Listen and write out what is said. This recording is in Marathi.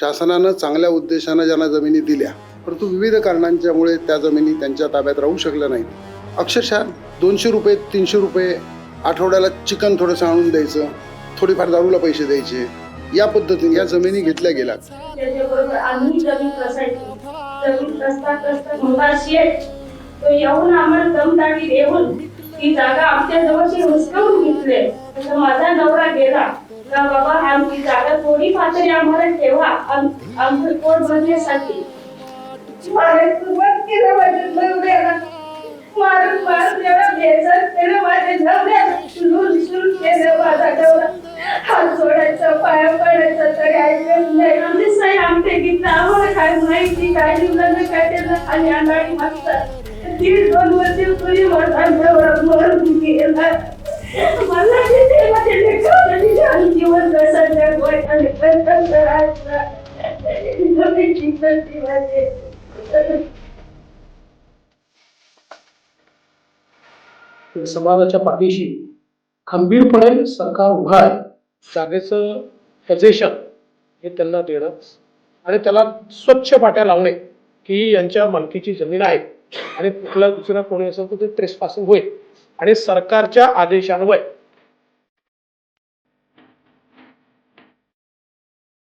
शासनानं चांगल्या उद्देशानं ज्यांना जमिनी दिल्या परंतु विविध कारणांच्यामुळे त्या जमिनी त्यांच्या ताब्यात राहू शकल्या नाहीत. अक्षरशः दोनशे रुपये तीनशे रुपये आठवड्याला चिकन थोडंसं आणून द्यायचं थोडीफार दारूला पैसे द्यायचे या पद्धतीने या जमिनी घेतल्या गेल्या. जमीन ती जागा आमच्या जवळची हुसकावून घेतले. तसं माझा नवरा गेला. तर बाबा आमची जागा थोडी पातळी आम्हाला ठेवा. आमचं पोट भरण्यासाठी मला सुरुवात केलं माझ्या नवऱ्याला. मारून मारून एवढा बेजार माझ्या नवऱ्याला. केलं माझा नवरा. हात पाया पडायचा तरी ऐकत नाही. आमचे साई आमटे गीत आम्हाला काय माहिती काय काय त्याला खाली मागतात. दीड दोन वर्ष पूर्वी माझा नवरा मरून गेला मला तिथे छान जीवन समाजाच्या पाठीशी खंबीरपणे सरकार उभा आहे. जागेचं पोझिशन हे त्यांना देणं आणि त्याला स्वच्छ पाट्या लावणे की यांच्या मालकीची जमीन आहे. आणि कुठला दुसरा कोणी असेल तर ते ट्रेस पासिंग होईल. आणि सरकारच्या आदेशान्वये